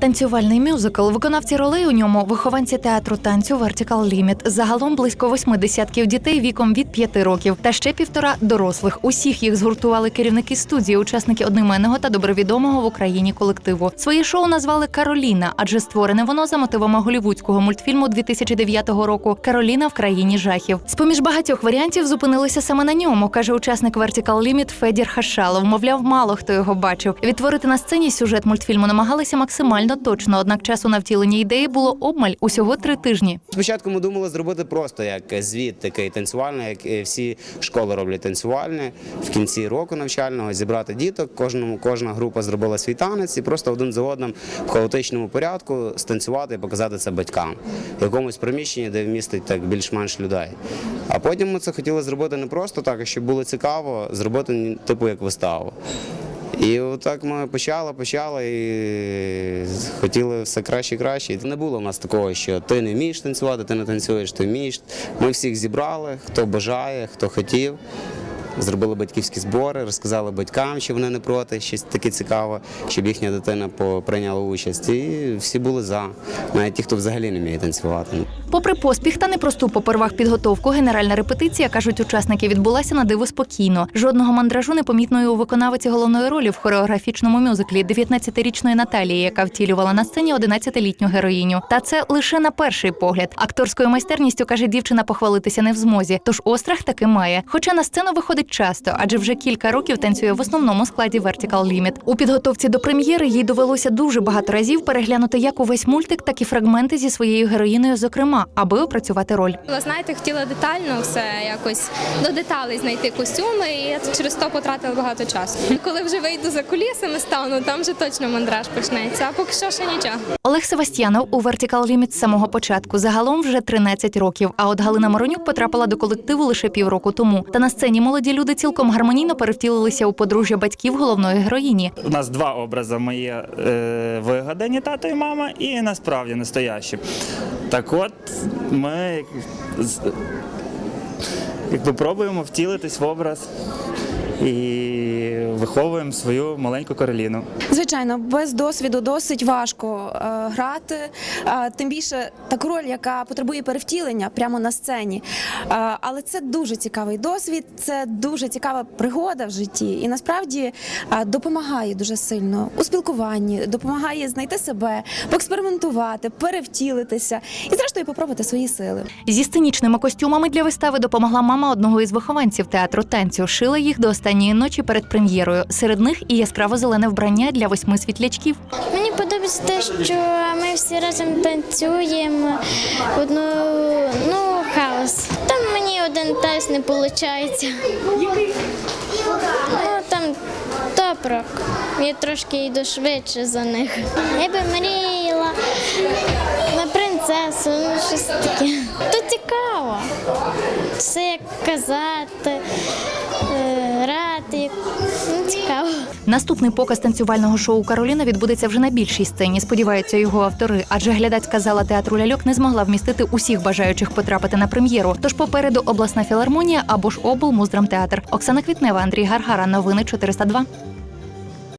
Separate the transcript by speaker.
Speaker 1: Танцювальний мюзикл. Виконавці ролей у ньому вихованці театру танцю Vertical Limit. Загалом близько восьми десятків дітей віком від п'яти років та ще півтора дорослих. Усіх їх згуртували керівники студії, учасники одноіменного та добровідомого в Україні колективу. Своє шоу назвали Кароліна, адже створене воно за мотивами голівудського мультфільму 2009 року Кароліна в країні жахів. З поміж багатьох варіантів зупинилися саме на ньому, каже учасник Vertical Limit Федір Хашалов. Мовляв, мало хто його бачив. Відтворити на сцені сюжет мультфільму намагалися максимально точно, однак часу на втілення ідеї було обмаль усього три тижні.
Speaker 2: Спочатку ми думали зробити просто як звіт такий танцювальний, як е, всі школи роблять танцювальне в кінці року навчального, зібрати діток. Кожному кожна група зробила свій танець і просто один за одним в хаотичному порядку станцювати і показати це батькам в якомусь приміщенні, де вмістить так більш-менш людей. А потім ми це хотіли зробити не просто так, а щоб було цікаво, зробити типу як виставу. І отак ми почали, почали і хотіли все краще і краще. Не було в нас такого, що ти не вмієш танцювати, ти не танцюєш, ти вмієш. Ми всіх зібрали, хто бажає, хто хотів. Зробили батьківські збори, розказали батькам, що вони не проти, щось таке цікаве, щоб їхня дитина прийняла участь. І всі були за, навіть ті, хто взагалі не вміє танцювати.
Speaker 1: Попри поспіх та непросту попервах підготовку, генеральна репетиція, кажуть учасники, відбулася на диво спокійно. Жодного мандражу не непомітної у виконавиці головної ролі в хореографічному мюзиклі 19-річної Наталії, яка втілювала на сцені 11-літню героїню. Та це лише на перший погляд. Акторською майстерністю каже дівчина похвалитися не в змозі, тож острах таки має. Хоча на сцену виходить часто, адже вже кілька років танцює в основному складі Vertical Limit. У підготовці до прем'єри їй довелося дуже багато разів переглянути як увесь мультик, так і фрагменти зі своєю героїною, зокрема, аби опрацювати роль.
Speaker 3: Знаєте, хотіла детально все якось до деталей знайти костюми, і я через то потратила багато часу. Коли вже вийду за кулісами, стану, там вже точно мандраж почнеться. А поки що ще нічого.
Speaker 1: Олег Севастьянов у Vertical Limit з самого початку. Загалом вже 13 років. А от Галина Моронюк потрапила до колективу лише півроку тому. Та на сцені молоді люди цілком гармонійно перевтілилися у подружжя батьків головної героїні.
Speaker 4: У нас два образи мої е, вигадані тато і мама, і насправді настоящі. Так от ми якби пробуємо втілитись в образ і виховуємо свою маленьку Кароліну.
Speaker 5: Звичайно, без досвіду досить важко е, грати, е, тим більше таку роль, яка потребує перевтілення прямо на сцені. Е, але це дуже цікавий досвід, це дуже цікава пригода в житті, і насправді е, допомагає дуже сильно у спілкуванні, допомагає знайти себе, поекспериментувати, перевтілитися і, зрештою, попробувати свої сили.
Speaker 1: Зі сценічними костюмами для вистави допомогла мама одного із вихованців театру танцю. Шила їх до останньої ночі перед прем'єрою. Серед них і яскраво зелене вбрання для восьми світлячків.
Speaker 6: Мені подобається те, що ми всі разом танцюємо одну ну, хаос. Там мені один танець не виходить. Ну там топрок. Я трошки йду швидше за них. Я би мріяла на принцесу, ну щось таке. То цікаво. Все як казати, е, грати.
Speaker 1: Наступний показ танцювального шоу Кароліна відбудеться вже на більшій сцені. Сподіваються його автори, адже глядацька зала театру ляльок не змогла вмістити усіх бажаючих потрапити на прем'єру. Тож попереду обласна філармонія або ж облмуздрамтеатр. Оксана Квітнева, Андрій Гаргара. Новини 402.